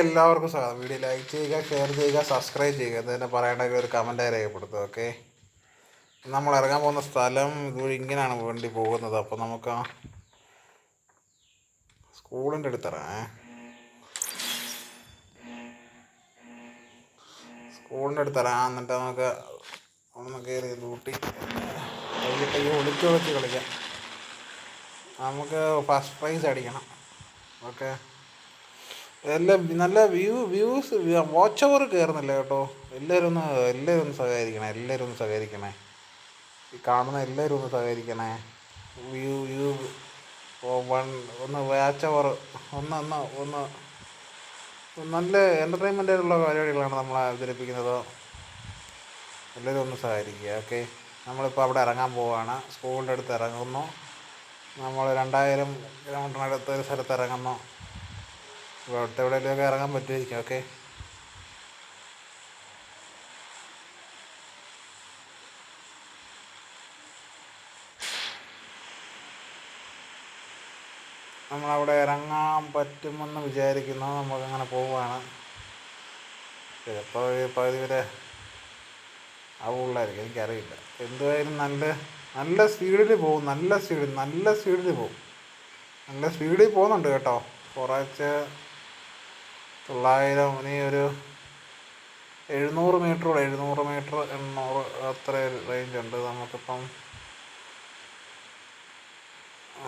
എല്ലാവർക്കും സ്വാഗതം. Video like ചെയ്യുക ഷെയർ ചെയ്യുക സബ്സ്ക്രൈബ് ചെയ്യുക. എന്ന് തന്നെ പറയണമെങ്കിൽ ഒരു കമന്റായി രേഖപ്പെടുത്തുക ഓക്കെ നമ്മൾ ഇറങ്ങാൻ പോകുന്ന സ്ഥലം ഇതുവഴി ഇങ്ങനെയാണ് വേണ്ടി പോകുന്നത്. അപ്പോൾ നമുക്ക് സ്കൂളിന്റെ അടുത്തിറങ്ങാം സ്കൂളിന്റെ അടുത്തിറങ്ങാം എന്നിട്ട് നമുക്ക് ഒന്ന് കയറി കൂട്ടി വൈകിട്ട് ഒളിച്ച് ഒളിച്ച് കളിക്കാം. നമുക്ക് ഫസ്റ്റ് പ്രൈസ് അടിക്കണം. ഓക്കെ എല്ലാം നല്ല വ്യൂ വ്യൂസ് വാച്ച് അവർ കയറുന്നില്ല കേട്ടോ. എല്ലാവരും ഒന്ന് എല്ലാവരും ഒന്ന് സഹകരിക്കണേ എല്ലാവരും ഒന്ന് സഹകരിക്കണേ. ഈ കാണുന്ന എല്ലാവരും ഒന്ന് സഹകരിക്കണേ. വ്യൂ വ്യൂ വൺ ഒന്ന് വാച്ച് അവർ ഒന്ന് ഒന്ന് ഒന്ന് നല്ല എന്റർടൈൻമെന്റ് ആയിട്ടുള്ള പരിപാടികളാണ് നമ്മൾ അവതരിപ്പിക്കുന്നത്. എല്ലാവരും ഒന്ന് സഹകരിക്കുക ഓക്കെ നമ്മളിപ്പോൾ അവിടെ ഇറങ്ങാൻ പോവുകയാണ് സ്കൂളിന്റെ അടുത്ത് ഇറങ്ങുന്നു. നമ്മൾ രണ്ടായിരം കിലോമീറ്ററിനടുത്ത് ഒരു സ്ഥലത്ത് ഇറങ്ങുന്നു. അവിടുത്തെ എവിടെയെങ്കിലുമൊക്കെ ഇറങ്ങാൻ പറ്റുമായിരിക്കും ഓക്കെ നമ്മളവിടെ ഇറങ്ങാൻ പറ്റുമെന്ന് വിചാരിക്കുന്നു. നമുക്കങ്ങനെ പോവുകയാണ്. ചിലപ്പോൾ ഒരു പകുതി വരെ ആവുള്ളായിരിക്കും എനിക്കറിയില്ല. എന്തുവായാലും നല്ല നല്ല സ്പീഡിൽ പോകും. നല്ല സ്പീഡിൽ നല്ല സ്പീഡിൽ പോകും. നല്ല സ്പീഡിൽ പോകുന്നുണ്ട് കേട്ടോ. കുറച്ച് തൊള്ളായിരം ഇനി ഒരു എഴുന്നൂറ് മീറ്റർ എഴുന്നൂറ് മീറ്റർ എണ്ണൂറ് അത്ര റേഞ്ച് ഉണ്ട് നമുക്കിപ്പം.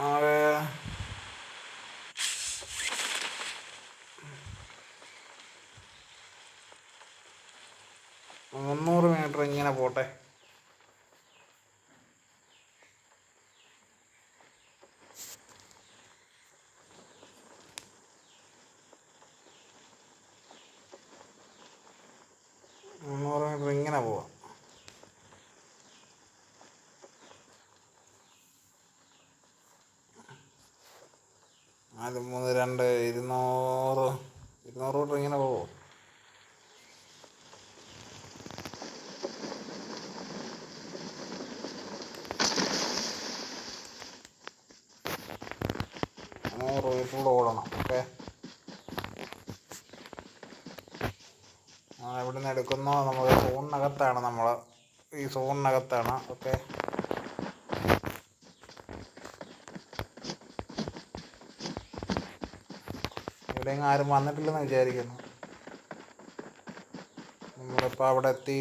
ആകെ മുന്നൂറ് മീറ്റർ ഇങ്ങനെ പോട്ടെ ഇങ്ങനെ പോവാം. നാല് മൂന്ന് രണ്ട് ഇരുന്നൂറ് ഇരുന്നൂറ് മീറ്റർ ഇങ്ങനെ പോവോ. നൂറ് മീറ്റർ ഓടണം ഓക്കെ? എവിടെ നിന്ന് എടുക്കുന്നോ നമ്മൾ സോണിനകത്താണ് നമ്മൾ ഈ സോണിനകത്താണ്. ഓക്കെ. ഇവിടെയെങ്കിലും ആരും വന്നിട്ടില്ലെന്ന് വിചാരിക്കുന്നു. നമ്മളിപ്പോൾ അവിടെ എത്തി.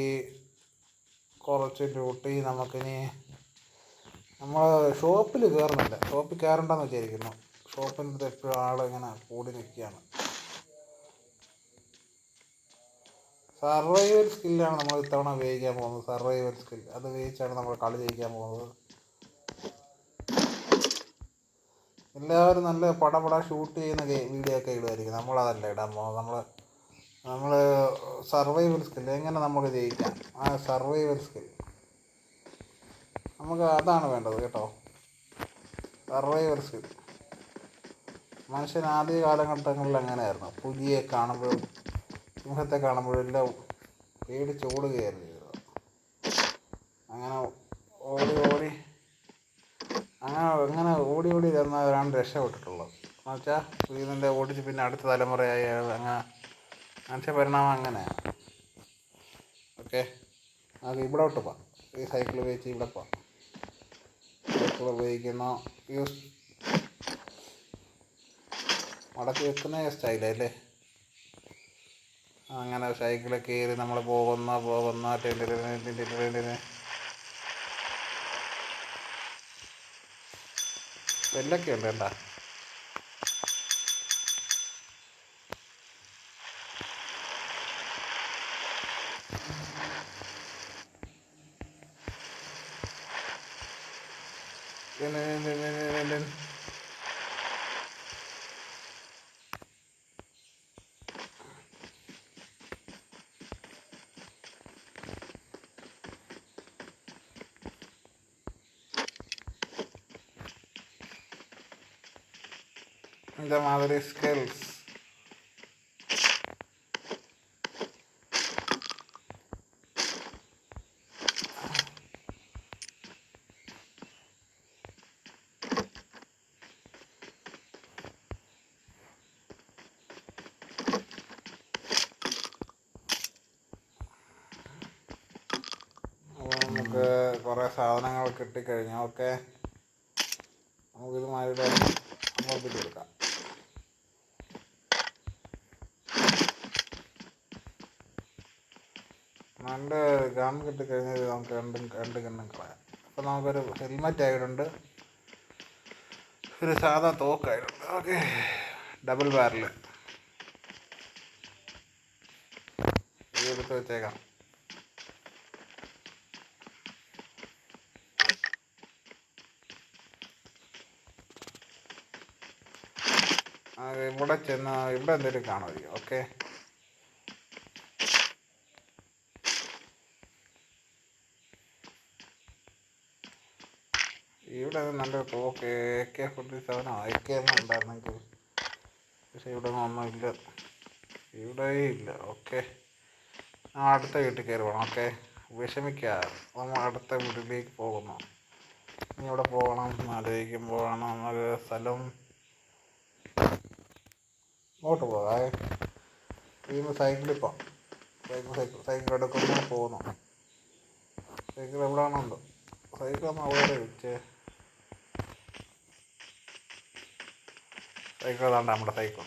കുറച്ച് ഡ്യൂട്ടി നമുക്കിനി നമ്മൾ ഷോപ്പിൽ കയറുന്നില്ല ഷോപ്പിൽ കയറണ്ടെന്ന് വിചാരിക്കുന്നു. ഷോപ്പിന്റെ അടുത്ത് എപ്പോഴും ആളിങ്ങനെ കൂടി നിൽക്കുകയാണ്. സർവൈവൽ സ്കില്ലാണ് നമ്മൾ ഇത്തവണ ഉപയോഗിക്കാൻ പോകുന്നത്. Survival skill. അത് ഉപയോഗിച്ചാണ് നമ്മൾ കളി ജയിക്കാൻ പോകുന്നത്. എല്ലാവരും നല്ല പടപട ഷൂട്ട് ചെയ്യുന്ന വീഡിയോ ഒക്കെ ഇടുമായിരിക്കും നമ്മളതല്ല ഇടാൻ പോകുന്നത്. നമ്മൾ നമ്മൾ സർവൈവൽ സ്കിൽ. എങ്ങനെ നമുക്ക് ജയിക്കാം? ആ സർവൈവൽ സ്കിൽ. നമുക്ക് അതാണ് വേണ്ടത് കേട്ടോ. Survival skill. മനുഷ്യൻ ആദ്യ കാലഘട്ടങ്ങളിൽ എങ്ങനെയായിരുന്നു പുലിയെ കാണുമ്പോഴും സിംഹത്തെ കാണുമ്പോഴെല്ലാം പേടിച്ച് ഓടുകയായിരുന്നു ചെയ്തത് അങ്ങനെ ഓടി ഓടി അങ്ങനെ അങ്ങനെ ഓടി ഓടി തന്നവരാണ് രക്ഷപ്പെട്ടിട്ടുള്ളത്. എന്ന് വെച്ചാൽ ഇതിന്റെ ഓടിച്ച് പിന്നെ അടുത്ത തലമുറയായി അങ്ങനെ മനുഷ്യ പരിണാമം അങ്ങനെയാണ്. ഓക്കെ? അത് ഇവിടോട്ട് പോവാം ഈ സൈക്കിൾ ഉപയോഗിച്ച് ഇവിടെ പോവാം സൈക്കിൾ ഉപയോഗിക്കുന്ന. യൂസ് മടക്കി വെക്കുന്ന സ്റ്റൈലല്ലേ അങ്ങനെ സൈക്കിളിൽ കയറി നമ്മൾ പോകുന്ന പോകുന്ന ടെന്റിന് വെല്ലൊക്കെ ഉണ്ട് കേട്ടാ. Minta maaf dari sekali-sekali. Oh, muka Korea Selatan awal kritikernya, oke. Mau gitu, maafin banget. Mau tidur, Kak. നല്ല ഗൺ കിട്ടിക്കഴിഞ്ഞാൽ കഴിഞ്ഞാൽ നമുക്ക് രണ്ടും രണ്ട് ഗണ്ണും കളയാം. അപ്പോൾ നമുക്കൊരു ഹെൽമെറ്റ് ആയിട്ടുണ്ട്. ഒരു സാധാ തോക്കായിട്ടുണ്ട് ഓക്കെ. ഡബിൾ ബാരൽ എടുത്ത് വെച്ചേക്കാം. ഇവിടെ ചെന്ന് ഇവിടെ എന്തെങ്കിലും കാണുമായിരിക്കും. ഓക്കെ. ഇവിടെ നല്ല തോക്ക് A K forty seven I K M ഉണ്ടായിരുന്നെങ്കിൽ പക്ഷെ ഇവിടെ ഒന്നും ഇല്ല. ഇവിടെ ഇല്ല. ഓക്കെ ആ അടുത്ത വീട്ടിൽ കയറി പോകണം ഓക്കെ വിഷമിക്കാതെ നമ്മൾ അടുത്ത വീട്ടിലേക്ക് പോകുന്നു. ഇനി ഇവിടെ പോകണം? ആലോചിക്കുമ്പോഴാണ് നമ്മളൊരു സ്ഥലം ഇങ്ങോട്ട് പോകാം. ഇന്ന് സൈക്കിളിൽ പോകാം. സൈക്കിൾ സൈക്കിൾ സൈക്കിൾ എടുക്കുമ്പോൾ പോകുന്നു. സൈക്കിൾ എവിടെയാണുണ്ടോ സൈക്കിൾ ഒന്ന് അവിടെ വെച്ചേ. സൈക്കിൾ അതാണ്ട് നമ്മുടെ സൈക്കിൾ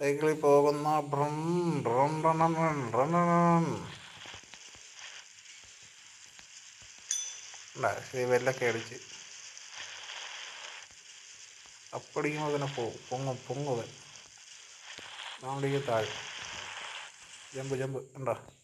സൈക്കിളിൽ പോകുന്ന വെല്ലൊക്കെ അടിച്ച്. അപ്പടിക്കുമ്പോൾ തന്നെ പോകും. പൊങ്ങും പൊങ്ങുവൻ നമ്മളിക്ക് താഴെ. Jump jump. ഉണ്ടോ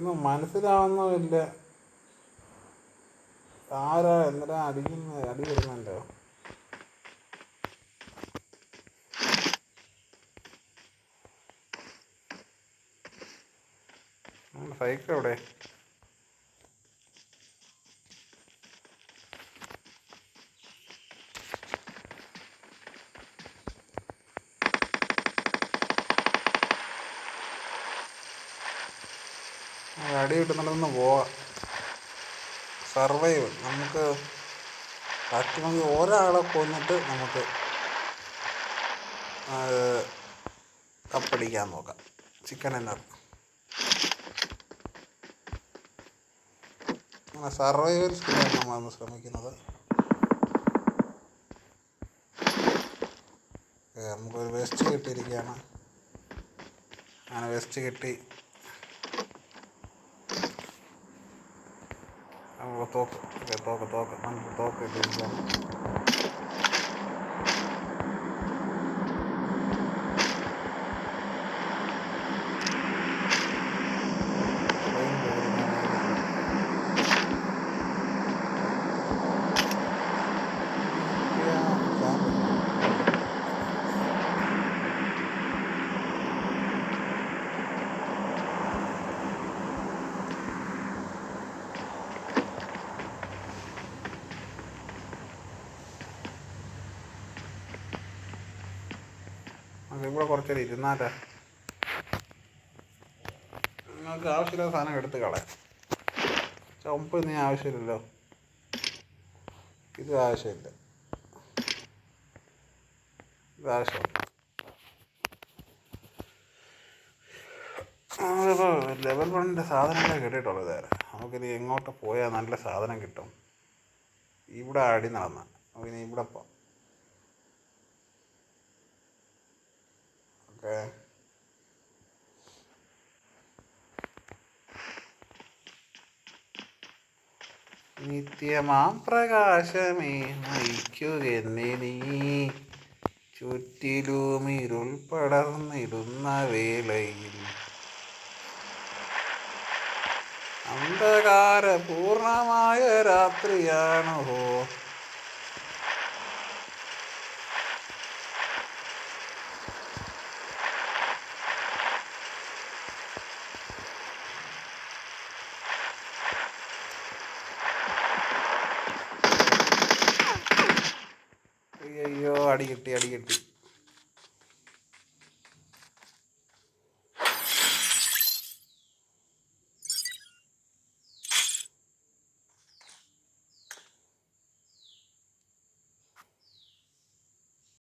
ഇതൊന്നും മനസ്സിലാവുന്നുമില്ല ആരാ എന്തിനാ അടിക്കുന്ന അടി വരുന്നുണ്ടോ സൈക്കിൾ എവിടെ? അടി കിട്ടുന്നുണ്ടെന്ന് പോവാം. സർവൈവ് നമുക്ക് പറ്റുമെങ്കിൽ ഒരാളെ കൊന്നിട്ട് നമുക്ക് കപ്പടിക്കാൻ നോക്കാം. ചിക്കൻ എന്നാ അങ്ങനെ സർവൈവൽ സ്കില്ലാണ് നമ്മളന്ന് ശ്രമിക്കുന്നത്. നമുക്കൊരു വെസ്റ്റ് കിട്ടിയിരിക്കുകയാണ്. അങ്ങനെ വെസ്റ്റ് കിട്ടി. നമുക്ക് തോക്ക് ഓക്കേ, തോക്ക് തോക്ക് നമുക്ക് തോക്ക് നമുക്ക് കൂടെ കുറച്ചേരം ഇരുന്നാലേ നിങ്ങൾക്ക് ആവശ്യമില്ലാത്ത സാധനം എടുത്ത് കളയാം. ചുമപ്പ് നീ ആവശ്യമില്ലല്ലോ. ഇത് ആവശ്യമില്ല. ഇത് ആവശ്യമില്ല. നമ്മളിപ്പോൾ ലെവൽ വണ്ണിന്റെ സാധനങ്ങളെ കിട്ടിയിട്ടുള്ളൂ ഇതേ നമുക്കിനി എങ്ങോട്ട് പോയാൽ നല്ല സാധനം കിട്ടും. ഇവിടെ അടി നടന്ന. നമുക്കിനി ഇവിടെ പോവാം നിത്യമാം പ്രകാശമേ നയിക്കുകെന്നെ നീ. ചുറ്റിലും ഇരുൾ പടർന്നിടുന്ന വേളയിൽ അന്ധകാര പൂർണമായ രാത്രിയാണ് അടി കിട്ടി അടി കിട്ടി.